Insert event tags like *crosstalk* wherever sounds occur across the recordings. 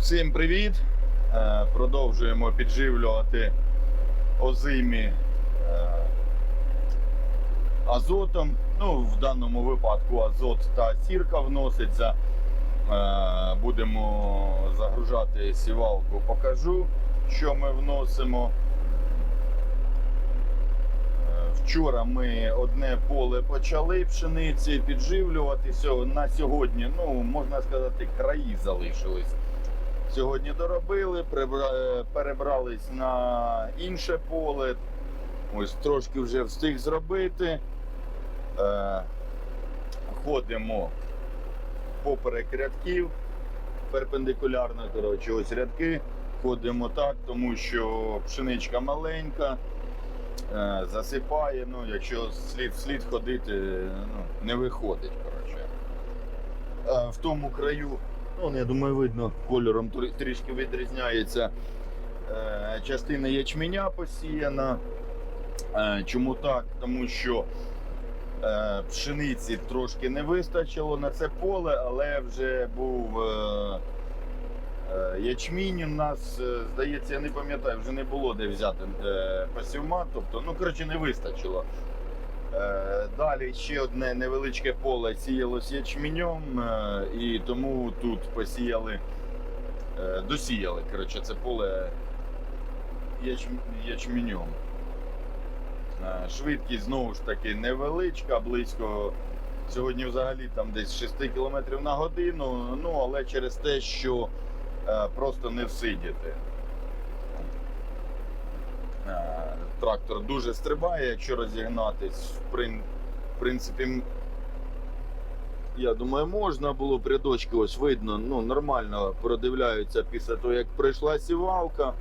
Всім привіт! Е, Продовжуємо підживлювати озимі е, азотом. Ну, в даному випадку азот та сірка вноситься. Е, Будемо загружати сівалку, покажу, що ми вносимо. Вчора ми одне поле почали пшениці підживлювати. На сьогодні, ну можна сказати, краї залишились. Сьогодні доробили, е, перебрались на інше поле. Ось трошки вже встиг зробити. Е, Ходимо поперек рядків, перпендикулярно, коротше, ось рядки. Ходимо так, тому що пшеничка маленька, е, засипає. Ну, якщо слід, слід ходити, ну, не виходить. Коротше. В тому краю Ну, я думаю, видно, кольором трішки відрізняється. Е, Частина ячменя посіяна. Е, Чому так? Тому що е, пшениці трошки не вистачило на це поле, але вже був ячмінь у нас, здається, я не пам'ятаю, вже не було де взяти посівмат. Тобто, ну, коротше, не вистачило. Е, Далі ще одне невеличке поле сіялось ячменем, е, і тому тут посіяли, е, досіяли коротше, це поле. Е, Швидкість знову ж таки невеличка, близько. Сьогодні взагалі там десь 6 км на годину, ну але через те, що просто не всидіти. Е, Трактор дуже стрибає, якщо розігнатись. В принципі, я думаю, можна було б рядочки, ось видно, ну нормально продивляються після того, як прийшла сівалка.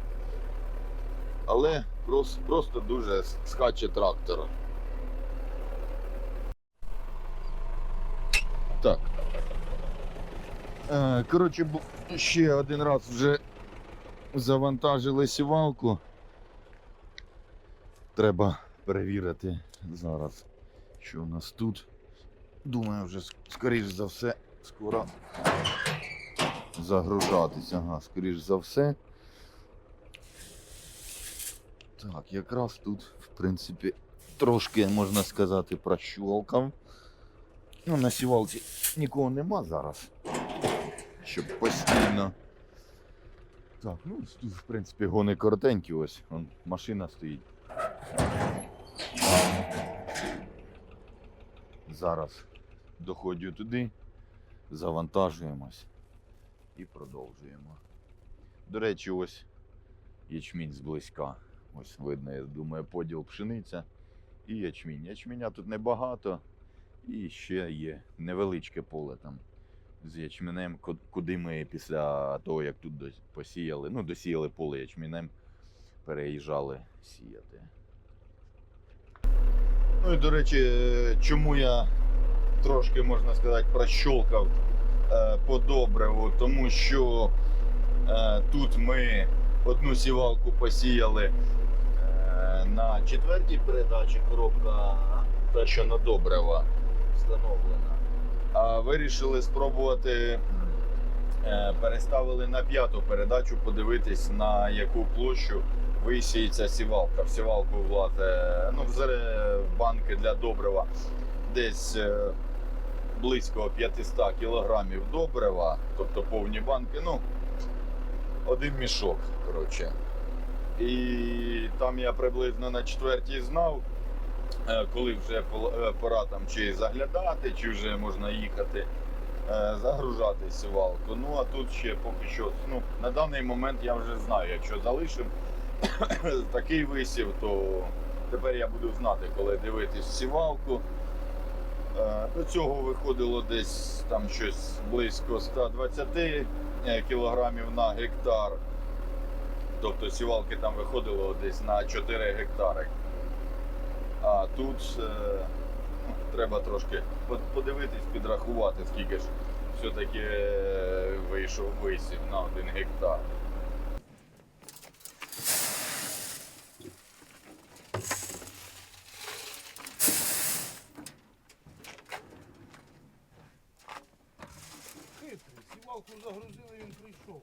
Але просто, просто дуже скаче трактор. Так. Е, Коротше, ще один раз вже завантажили сівалку. Треба перевірити зараз, що у нас тут. Думаю, вже скоріш за все скоро загружатися. Ага, скоріш за все. Так, якраз тут, в принципі, трошки можна сказати прощолкав. Ну, на сівалці нікого нема зараз. Щоб постійно. Так, ну тут, в принципі, гони коротенькі ось. Вон, машина стоїть. Зараз доходжу туди, завантажуємось і продовжуємо. До речі, ось ячмінь зблизька. Ось видно, я думаю, поділ пшениця і ячмінь. Ячменя тут небагато, і ще є невеличке поле там з ячменем, куди ми після того, як тут посіяли, ну, досіяли поле ячменем, переїжджали сіяти. Ну і до речі, е, чому я трошки, можна сказати, прощолкав е, по добриву, тому що е, тут ми одну сівалку посіяли на четвертій передачі коробка, та що на добрива встановлена. А вирішили спробувати, переставили на п'яту передачу, подивитись, на яку площу висіється сівалка. В сівалку ну, в банки для добрива десь е, близько 500 кілограмів добрива, тобто повні банки, ну, один мішок, коротше. І там я приблизно на четвертій знав, е, коли вже е, пора там чи заглядати, чи вже можна їхати, загружати сівалку. Ну а тут ще поки що, ну, на даний момент я вже знаю, якщо залишимо *coughs* такий висів, то тепер я буду знати, коли дивитись сівалку. Е, До цього виходило десь там щось близько 120 е, кілограмів на гектар. Тобто сівалки там виходило десь на 4 гектари. А тут е, треба трошки подивитись, підрахувати, скільки ж все-таки е, вийшов висів на 1 гектар. потім загрузили, він прийшов.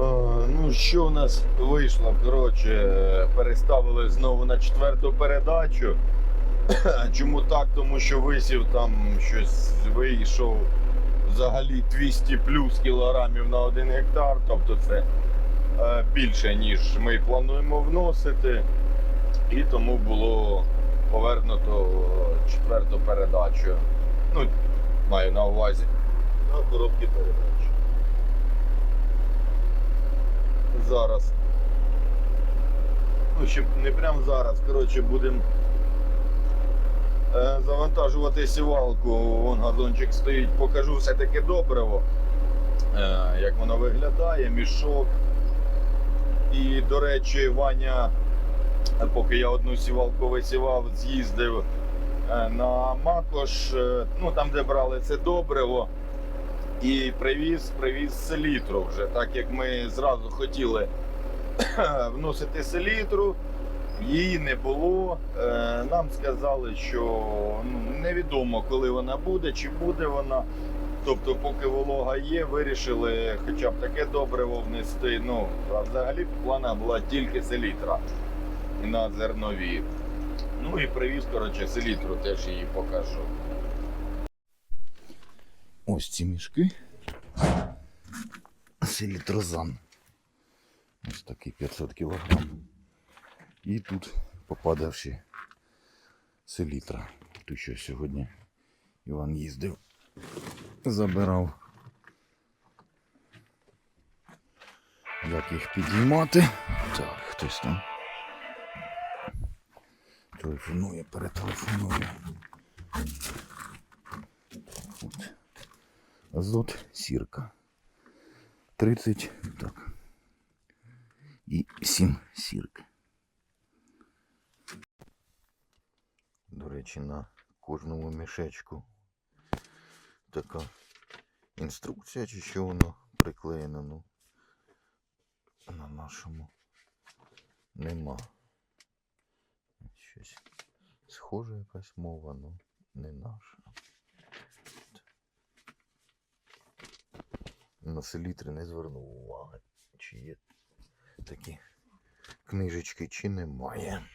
Е, ну, що у нас вийшло? Коротше, переставили знову на четверту передачу. *coughs* Чому так? Тому що висів там щось, вийшов взагалі 200 плюс кілограмів на один гектар, тобто це більше, ніж ми плануємо вносити. І тому було повернуто четверту передачу. Ну, маю на увазі. На коробки передач. Зараз. Ну, ще не прямо зараз. Коротше, будемо е, завантажувати сівалку. Вон газончик стоїть, покажу все-таки добриво, е, як воно виглядає, мішок. І, до речі, Ваня, поки я одну сівалку висівав, з'їздив е, на Макош, е, ну там, де брали це добриво. І привіз, привіз селітру вже, так як ми зразу хотіли *coughs* вносити селітру, її не було. Е, Нам сказали, що ну, невідомо, коли вона буде, чи буде вона. Тобто, поки волога є, вирішили хоча б таке добриво внести. Ну, а взагалі плана була тільки селітра на зернові. Ну і привіз, коротше, селітру, теж її покажу. Ось ці мішки. Селітрозан. Ось такий 500 кг. І тут попадавши селітра. Ту, що сьогодні Іван їздив, забирав. Як їх підіймати? Так, хтось там телефонує, перетелефонує. От. Азот сірка. 30, так. І 7 сірки. До речі, на кожному мішечку така інструкція, чи що воно приклеєно, ну на нашому нема. Щось схоже якась мова, ну не наша. На селітри не звернув уваги, чи є такі книжечки, чи немає.